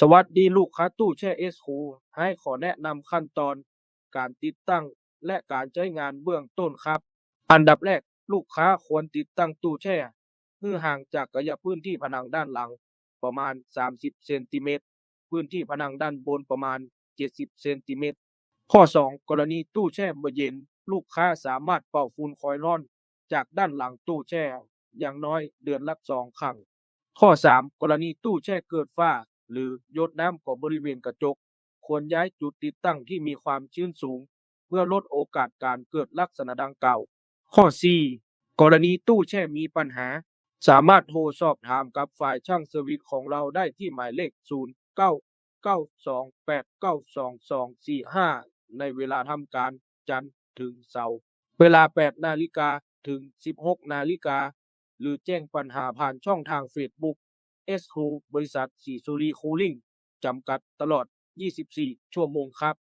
สวัสดีลูกค้าตู้แช่เอสคูให้ขอแนะนำขั้นตอนการติดตั้งและการใช้งานเบื้องต้นครับ อันดับแรกลูกค้าควรติดตั้งตู้แช่ให้ห่างจากระยะพื้นที่ผนังด้านหลังประมาณ 30 เซนติเมตร พื้นที่ผนังด้านบนประมาณ 70 เซนติเมตร ข้อ 2 กรณีตู้แช่เมื่อเย็น ลูกค้าสามารถเป่าฝุ่นคอยร้อน จากด้านหลังตู้แช่ อย่างน้อยเดือนละสองครั้ง ข้อ 3 กรณีตู้แช่เกิดฝ้า หรือหยดน้ำของบริเวณกระจก ควรย้ายจุดติดตั้งที่มีความชื้นสูง เพื่อลดโอกาสการเกิดลักษณะดังกล่าว ข้อ 4 กรณีตู้แช่มีปัญหา สามารถโทรสอบถามกับฝ่ายช่างเซอร์วิสของเราได้ที่หมายเลข 0 9 9 2 8 9 2 2 4 5 ในเวลาทำการจันทร์ถึงเสาร์เวลา 8 นาฬิกาถึง 16 นาฬิกา หรือแจ้งปัญหาผ่านช่องทาง เอสโฮบริษัทสีสุรีคูลิ่งจำกัดตลอด 24 ชั่วโมงครับ